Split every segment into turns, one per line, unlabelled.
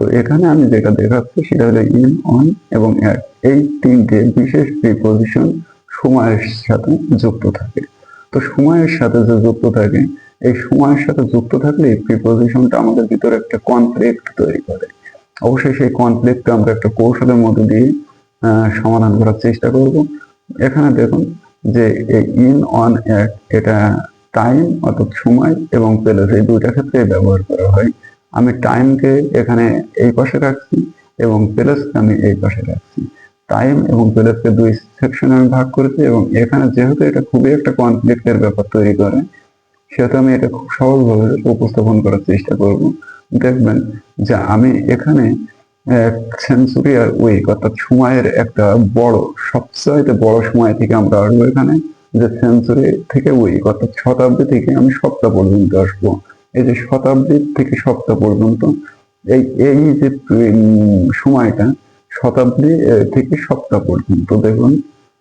তো এখানে আমি যেটা দেখাচ্ছি সেটা হলো ইন, অন এবং অ্যাট এই তিনটে বিশেষ প্রিপোজিশন সময়ের সাথে যুক্ত থাকে। তো সময়ের সাথে যে যুক্ত থাকে, এই সময়ের সাথে যুক্ত থাকলে এই প্রিপোজিশনটা আমাদের ভিতরে একটা কনফ্লিক্ট তৈরি করে। অবশ্যই সেই কনফ্লিক্টটা আমরা একটা কৌশলের মধ্যে দিয়ে সমাধান করার চেষ্টা করব। এখানে দেখুন যে এই ইন, অন অ্যাট এটা টাইম অর্থাৎ সময় এবং প্লেস এই দুইটা ক্ষেত্রে ব্যবহার করা হয়। আমি টাইমকে এখানে এই পাশে রাখছি এবং প্লেসকে আমি এই পাশে রাখছি। টাইম এবং প্লেসকে দুই সেকশনে আমি ভাগ করেছি এবং এখানে যেহেতু এটা খুবই একটা কনফ্লিক্টের ব্যাপার তৈরি করে, সেহেতু আমি এটা খুব সহজভাবে উপস্থাপন করার চেষ্টা করব। দেখবেন যে আমি এখানে সেঞ্চুরি আর উইক অর্থাৎ সময়ের একটা বড়, সবচাইতে বড় সময় থেকে আমরা আসব এখানে, যে সেঞ্চুরি থেকে উইক অর্থাৎ শতাব্দী থেকে আমি সপ্তাহ পর্যন্ত আসব। এই যে শতাব্দীর থেকে সপ্তাহ পর্যন্ত, এই এই যে সময়টা শতাব্দী থেকে সপ্তাহ পর্যন্ত। দেখুন,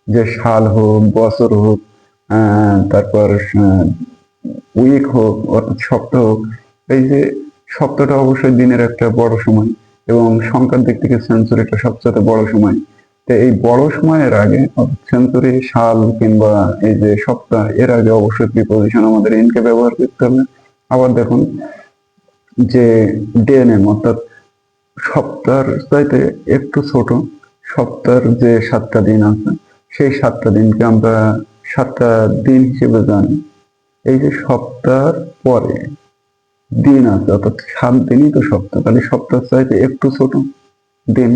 যে সাল হোক, বছর হোক তারপর উইক হোক, অর্থাৎ সপ্তাহ হোক, এই যে সপ্তাহটা অবশ্যই দিনের একটা বড় সময় এবং সংখ্যার দিক থেকে সেঞ্চুরিটা সবচেয়ে বড় সময়। তো এই বড় সময়ের আগে সেঞ্চুরি, সাল কিংবা এই যে সপ্তাহ, এর আগে অবশ্যই প্রিপোজিশন আমাদের ইনকে ব্যবহার করতে হবে। আবার দেখুন যে ডে নেম অর্থাৎ সপ্তাহের চাইতে একটু ছোট সপ্তাহের যে সাতটা দিন আছে, সেই সাতটা দিনকে আমরা সাতটা দিন হিসেবে জানি। এই যে সপ্তাহের পরে দিন আছে, অর্থাৎ সাত দিনই তো সপ্তাহ, তাহলে সপ্তাহ চাইতে একটু ছোট দিন,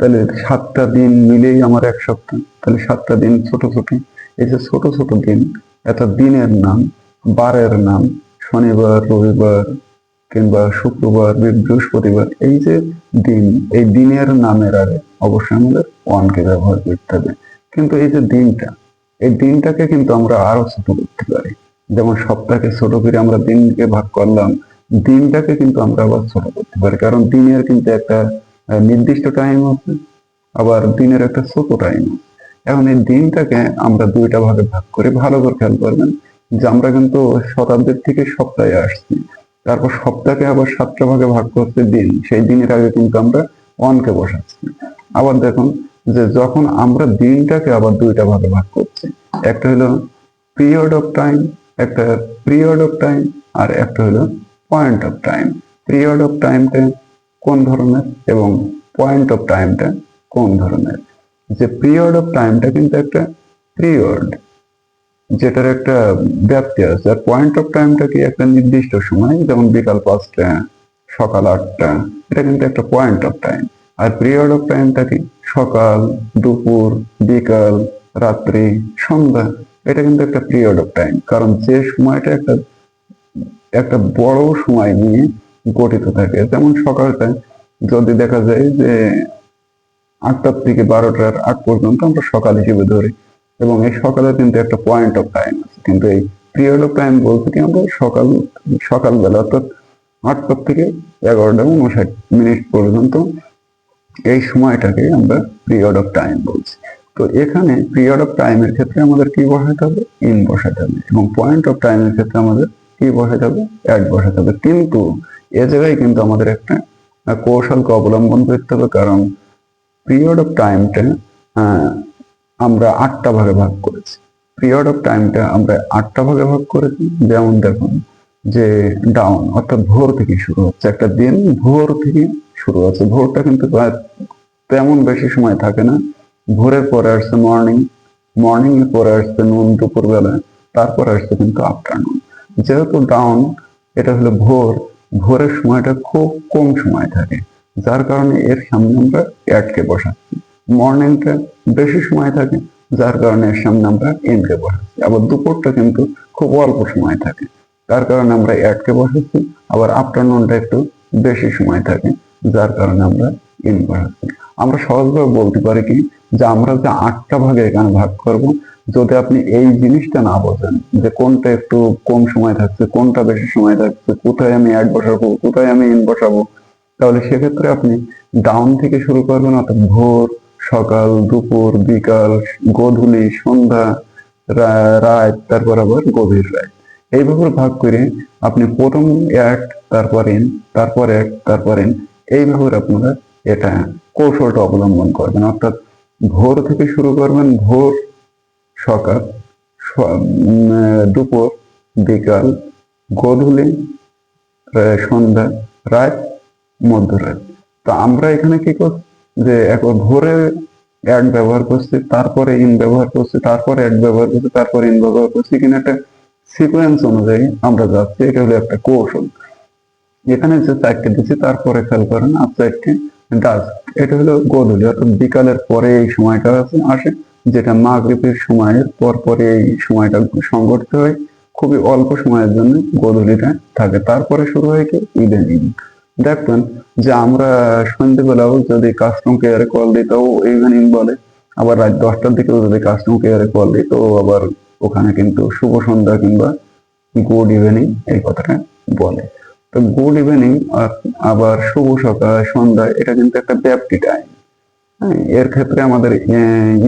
তাহলে সাতটা দিন মিলেই আমার এক সপ্তাহ, তাহলে সাতটা দিন ছোট ছোট। এই যে ছোট ছোট দিন একটা দিনের নাম, বারের নাম শনিবার, রবিবার কিংবা শুক্রবার বৃহস্পতিবার, এই যে দিন, এই দিনের নামের আগে অবশ্যই আমাদের ওয়ানকে ব্যবহার করতে হবে। কিন্তু এই যে দিনটা, এই দিনটাকে কিন্তু আমরা আরও ছোট করতে পারি। যেমন সপ্তাহকে ছোট করে আমরা দিনকে ভাগ করলাম, দিনটাকে কিন্তু আমরা আবার ছোট করতে পারি। কারণ দিনের কিন্তু একটা নির্দিষ্ট টাইম আছে, আবার দিনের একটা ছোট টাইম আছে। এখন এই দিনটাকে আমরা দুইটা ভাগে ভাগ করে ভালো করে খেয়াল করবেন। যে আমরা কিন্তু শতাব্দীর থেকে সপ্তাহে আসছি। তারপর সপ্তাহকে আবার সাতটা ভাগে ভাগ করতে দিন, সেই দিনের আগে কিন্তু আমরা অনকে বসাচ্ছি। আবার দেখুন যে যখন আমরা দিনটাকে আবার দুইটা ভাগে ভাগ করছি, একটা হলো পিরিয়ড অফ টাইম একটা পিরিয়ড অফ টাইম আর একটা হলো point of time period of টাইমটা কোন ধরনের এবং পয়েন্ট অফ টাইমটা কোন ধরনের? যে পিরিয়ড অফ টাইমটা কিন্তু একটা পিরিয়ড যেটার একটা ব্যাপ্তি আছে। আর পয়েন্ট অফ টাইমটা কি একটা নির্দিষ্ট সময়? যেমন বিকাল পাঁচটা, সকাল আটটা, এটা কিন্তু একটা পয়েন্ট অফ টাইম আর পিরিয়ড অফ টাইমটা কি? সকাল, দুপুর, বিকাল, রাত্রি, সন্ধ্যা, এটা কিন্তু একটা পিরিয়ড অফ টাইম কারণ যে সময়টা একটা একটা বড় সময় নিয়ে গঠিত থাকে। যেমন সকালটা যদি দেখা যায় যে আটটার থেকে বারোটার আট পর্যন্ত আমরা সকাল হিসেবে ধরি এবং এই সকালে কিন্তু একটা পয়েন্ট অফ টাইম আছে। কিন্তু এই পিরিয়ড অফ টাইম বলতে কি আমরা সকাল, সকালবেলা অর্থাৎ আটটার থেকে এগারোটা উনষাট মিনিট পর্যন্ত এই সময়টাকে আমরা পিরিয়ড অফ টাইম বলছি। তো এখানে পিরিয়ড অফ টাইমের ক্ষেত্রে আমাদের কি বসাতে হবে? ইন বসাতে হবে। এবং পয়েন্ট অফ টাইমের ক্ষেত্রে আমাদের কি বসাতে হবে? অ্যাড বসাতে হবে। কিন্তু এ জায়গায় কিন্তু আমাদের একটা কৌশলকে অবলম্বন করতে হবে। কারণ পিরিয়ড অফ টাইমটা আমরা আটটা ভাগে ভাগ করেছি। পিরিয়ড অফ টাইমটা আমরা আটটা ভাগে ভাগ করেছি। যেমন দেখুন যে ডাউন অর্থাৎ ভোর থেকে শুরু হচ্ছে। একটা দিন ভোর থেকে শুরু হচ্ছে। ভোরটা কিন্তু তেমন বেশি সময় থাকে না। ভোরের পরে আসছে মর্নিং মর্নিং এর পরে আসছে নুন দুপুরবেলা। তারপর আসছে কিন্তু আফটারনুন যেহেতু ডাউন এটা হলো ভোর। ভোরের সময়টা খুব কম সময় থাকে। যার কারণে এর সামনে আমরা অ্যাডকে বসাচ্ছি। মর্নিংটা বেশি সময় থাকে, যার কারণে এর সামনে আমরা এনকে বসাচ্ছি আবার দুপুরটা কিন্তু খুব অল্প সময় থাকে। তার কারণে আমরা অ্যাডকে বসাচ্ছি আবার আফটারনুনটা একটু বেশি সময় থাকে, যার কারণে আমরা ইন বসাচ্ছি আমরা সহজভাবে বলতে পারি কি, যে আমরা যে আটটা ভাগে এখানে ভাগ করব, যদি আপনি এই জিনিসটা না বোঝেন, যে কোনটা একটু কম সময় থাকছে, কোনটা বেশি সময় থাকছে, কোথায় আমি অ্যাড বসাবো, কোথায় আমি ইন বসাবো, তাহলে সেক্ষেত্রে আপনি ডাউন থেকে শুরু করবেন, অর্থাৎ ভোর সকাল, দুপুর, বিকাল, গোধূলি, সন্ধ্যা রাত, তারপর আবার গভীর রাত। এইভাবে ভাগ করে আপনি প্রথম এক, তারপর ইন তারপর এক, তারপর ইন এইভাবে আপনারা এটা কৌশলটা অবলম্বন করবেন। অর্থাৎ ভোর থেকে শুরু করবেন, ভোর, সকাল দুপুর, বিকাল, গধূলি সন্ধ্যা, রাত, মধ্যরাত। তো আমরা এখানে কি করছি যে একবার ভোরে এক ব্যবহার করছি, তারপরে ইন ব্যবহার করছি, তারপরে এক ব্যবহার করছি, তারপরে ইন ব্যবহার করছি কিনা একটা সিকোয়েন্স অনুযায়ী আমরা যাচ্ছি। এটা হলো একটা কৌশল। এখানে যে চারটে দিচ্ছি, তারপরে খেয়াল করেন, আর চারটে ডাস্ক এটা হলো গোধূলি, অর্থাৎ বিকালের পরে এই সময়টা আছে, আসে, যেটা মাগরিবের সময়ের পর পরে এই সময়টা সংগঠিত হয়। খুবই অল্প সময়ের জন্য গোধূলিটা থাকে। তারপরে শুরু হয় কি? ইভিনিং দেখবেন যে আমরা সন্ধ্যেবেলাও যদি কাস্টম কেয়ারে কল দিই তাও ইভিনিং বলে। আবার রাত দশটার দিকেও যদি কাস্টম কেয়ারে কল দিই, তো আবার ওখানে কিন্তু শুভ সন্ধ্যা কিংবা গুড ইভিনিং এই কথাটা বলে। তো গুড ইভিনিং আবার শুভ সকাল, সন্ধ্যা, এটা কিন্তু একটা ব্যাপ্তি টাইম হ্যাঁ এর ক্ষেত্রে আমাদের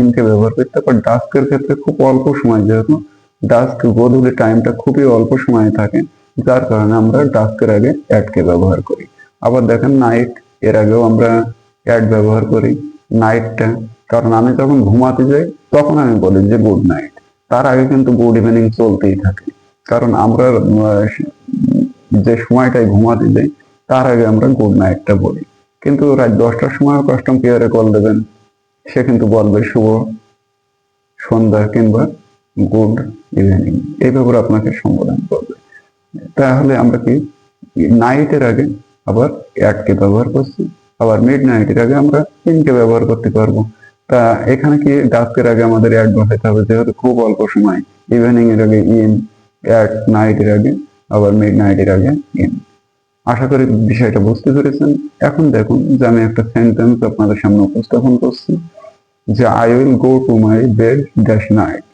ইনকে ব্যবহার করতে পারি ডাস্কের ক্ষেত্রে খুব অল্প সময়, যেহেতু ডাস্ক গোধূলি টাইমটা খুবই অল্প সময় থাকে, যার কারণে আমরা ডাস্কের আগে অ্যাডকে ব্যবহার করি। আবার দেখেন নাইট এর আগেও আমরা অ্যাড ব্যবহার করি নাইটটা কারণ আমি যখন ঘুমাতে যাই, তখন আমি বলি যে গুড নাইট তার আগে কিন্তু গুড ইভিনিং চলতেই থাকে। কারণ আমরা যে সময়টায় ঘুমাতে যাই, তার আগে আমরা গুড নাইটটা বলি। কিন্তু রাত দশটার সময় কাস্টম কেয়ারে কল দেবেন। সে কিন্তু বলবে শুভ সন্ধ্যা কিংবা গুড ইভিনিং এই ব্যাপারে আপনাকে সম্বোধন করবে। তাহলে আমরা কি নাইটের আগে আবার অ্যাডকে ব্যবহার করছি, আবার মিড নাইটের আগে আমরা ইনকে ব্যবহার করতে পারব। তা এখানে কি ডাস্কের আগে আমাদের অ্যাড বসাতে হবে, যেহেতু খুব অল্প সময়। ইভিনিং এর আগে ইন অ্যাড নাইটের আগে, আবার মিড নাইটের আগে ইন আশা করি বিষয়টা বুঝতে পেরেছেন। এখন দেখুন যে আমি একটা সেন্টেন্স আপনাদের সামনে উপস্থাপন করছি, যে I will go to my bed dash night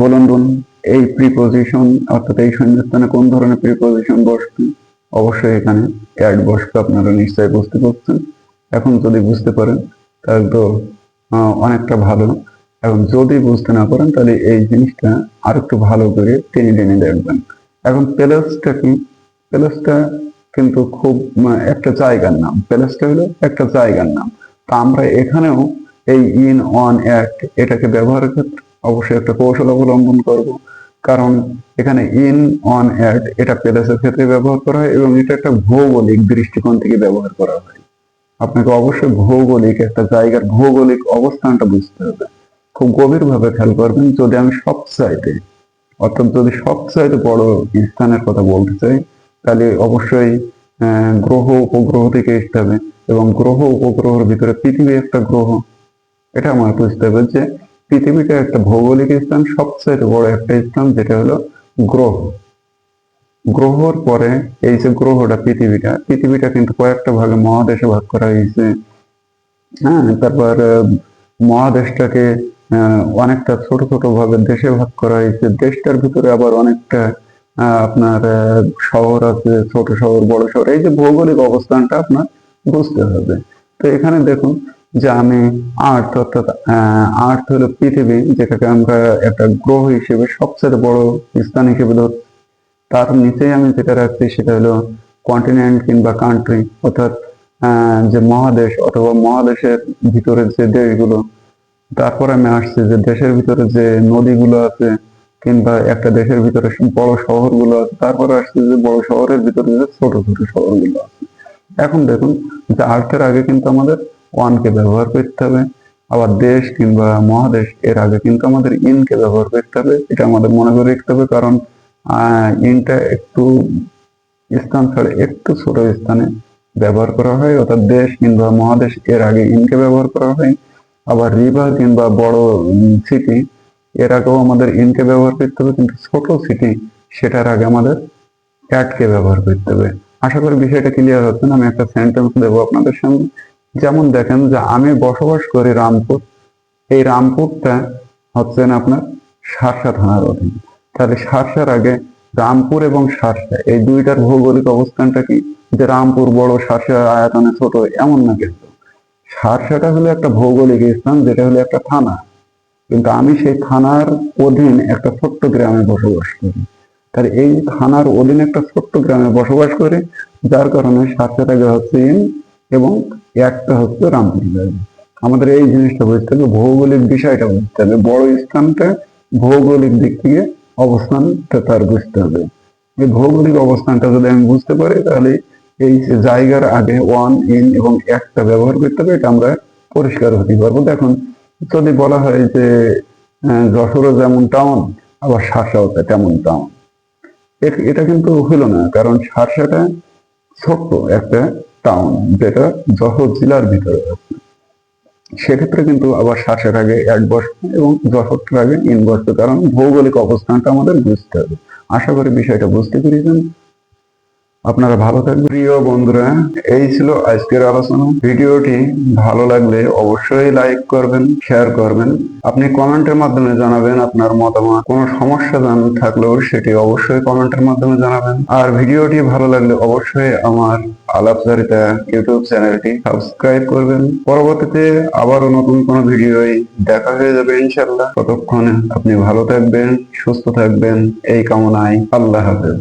বলুন বলুন, এই প্রিপোজিশন অর্থাৎ এই শূন্যস্থানে কোন ধরনের প্রিপোজিশন বসবে? অবশ্যই এখানে অ্যাড বসবে, আপনারা নিশ্চয়ই বুঝতে পারছেন। এখন যদি বুঝতে পারেন, তাহলে তো অনেকটা ভালো। এবং যদি বুঝতে না পারেন, তাহলে এই জিনিসটা আর একটু ভালো করে টেনে টেনে দেখবেন। এখন প্যালেসটা কি? প্যালেসটা কিন্তু খুব একটা জায়গার নাম। প্যালেসটা হলো একটা জায়গার নাম। তা আমরা এখানেও এই ইন অন অ্যাট এটাকে ব্যবহারের ক্ষেত্রে অবশ্যই একটা কৌশল অবলম্বন করব। কারণ এখানে ইন অন অ্যাট এটা প্যালেসের ক্ষেত্রে ব্যবহার করা হয় এবং এটা একটা ভৌগোলিক দৃষ্টিকোণ থেকে ব্যবহার করা হয়। আপনাকে অবশ্যই ভৌগোলিক একটা জায়গার ভৌগোলিক অবস্থানটা বুঝতে হবে। খুব গভীরভাবে খেয়াল করবেন, যদি আমি সব চাইতে অর্থাৎ যদি সবচাইতে বড় স্থানের কথা বলতে চাই, তাহলে অবশ্যই গ্রহ উপগ্রহ থেকে আসতে হবে এবং গ্রহ উপগ্রহের ভিতরে পৃথিবী একটা গ্রহ। এটা আমার বুঝতে হবে যে পৃথিবীটা একটা ভৌগোলিক স্থান সবচেয়ে বড় একটা স্থান যেটা হলো গ্রহ। গ্রহর পরে এই যে গ্রহটা পৃথিবীটা পৃথিবীটা কিন্তু কয়েকটা ভাগে মহাদেশে ভাগ করা হয়েছে। হ্যাঁ তারপর মহাদেশটাকে অনেকটা ছোট ছোট ভাবে দেশে ভাগ করা হয়েছে। দেশটার ভিতরে আবার অনেকটা আপনার শহর আছে, ছোট শহর, বড় শহর। এই যে ভৌগোলিক অবস্থানটা আপনার বুঝতে হবে। তো এখানে দেখুন যে আমি আর্থ অর্থাৎ আর্থ হলো পৃথিবী, যেটাকে আমরা একটা গ্রহ হিসেবে, সবচেয়ে বড় স্থান হিসেবে ধর, তার নিচেই আমি যেটা রাখছি সেটা হলো কন্টিনেন্ট কিংবা কান্ট্রি অর্থাৎ যে মহাদেশ অথবা মহাদেশের ভিতরে যে দেশগুলো, তারপর আমি আসছি যে দেশের ভিতরে যে নদীগুলো আছে, কিংবা একটা দেশের ভিতরে বড় শহরগুলো আছে, তারপরে আসছে যে বড় শহরের ভিতরে যে ছোট ছোট শহরগুলো আছে। এখন দেখুন, যে আর্থের আগে কিন্তু আমাদের ওয়ানকে ব্যবহার করতে হবে। আবার দেশ কিংবা মহাদেশ, এর আগে কিন্তু আমাদের ইনকে ব্যবহার করতে হবে, এটা আমাদের মনে করে রাখতে হবে কারণ ইনটা একটু স্থান ছাড়া, একটু ছোট স্থানে ব্যবহার করা হয়। অর্থাৎ দেশ কিংবা মহাদেশ, এর আগে ইনকে ব্যবহার করা হয়। আবার রিভার কিংবা বড় সিটি এর আগেও আমাদের ইনকে ব্যবহার করতে হবে, কিন্তু ছোট সিটি সেটার আগে আমাদের অ্যাডকে ব্যবহার করতে হবে। আশা করি বিষয়টা ক্লিয়ার হচ্ছে না, আমি একটা সেন্টেন্স দেবো আপনাদের সামনে। যেমন দেখেন যে আমি বসবাস করি রামপুর, এই রামপুরটা হচ্ছেন আপনার সারসা থানার অধীন। তাহলে সারসার আগে রামপুর এবং সারসা, এই দুইটার ভৌগোলিক অবস্থানটা কি? যে রামপুর বড় সারসা আয়তনে ছোট, এমন না কিন্তু। সারসাটা হলো একটা ভৌগোলিক স্থান, যেটা হলো একটা থানা। কিন্তু আমি সেই থানার অধীন একটা ছোট্ট গ্রামে বসবাস করি। তাহলে এই থানার অধীন একটা ছোট্ট গ্রামে বসবাস করি, যার কারণে সারসাটাকে হচ্ছে এবং একটা হচ্ছে রামপুর আমাদের এই জিনিসটা বুঝতে হবে ভৌগোলিক বিষয়টা বুঝতে হবে বড় স্থানটা ভৌগোলিক দিক থেকে অবস্থানটা তার বুঝতে হবে। এই ভৌগোলিক অবস্থানটা যদি আমি বুঝতে পারি, তাহলে এই জায়গার আগে ওয়ান, ইন এবং একটা ব্যবহার করতে হবে, এটা আমরা পরিষ্কার হতে পারব। দেখুন, যদি বলা হয় যে যশোরও যেমন টাউন, আবার শাসাও তেমন টাউন। এটা কিন্তু হলো না, কারণ শার্শাটা ছোট্ট একটা টাউন যেটা যশোর জেলার ভিতরে আছে। সেক্ষেত্রে কিন্তু আবার শ্বাসের আগে এক বছর এবং যশোরটার আগে ইন বছর কারণ ভৌগোলিক অবস্থানটা আমাদের বুঝতে হবে। আশা করি বিষয়টা বুঝতে পেরেছেন। আপনারা ভালো থাকবেন। প্রিয় বন্ধুরা, এই ছিল আজকের আলোচনা। ভিডিওটি ভালো লাগলে অবশ্যই লাইক করবেন শেয়ার করবেন। আপনি কমেন্টের মাধ্যমে জানাবেন আপনার মতামত। কোনো সমস্যা জান থাকলেও সেটি অবশ্যই কমেন্টের মাধ্যমে জানাবেন। আর ভিডিওটি ভালো লাগলে অবশ্যই আমার আলাপচারিতা ইউটিউব চ্যানেলটি সাবস্ক্রাইব করবেন। পরবর্তীতে আবারও নতুন কোনো ভিডিওই দেখা হয়ে যাবে ইনশাল্লাহ ততক্ষণে আপনি ভালো থাকবেন, সুস্থ থাকবেন। এই কামনায় আল্লাহ হাফেজ।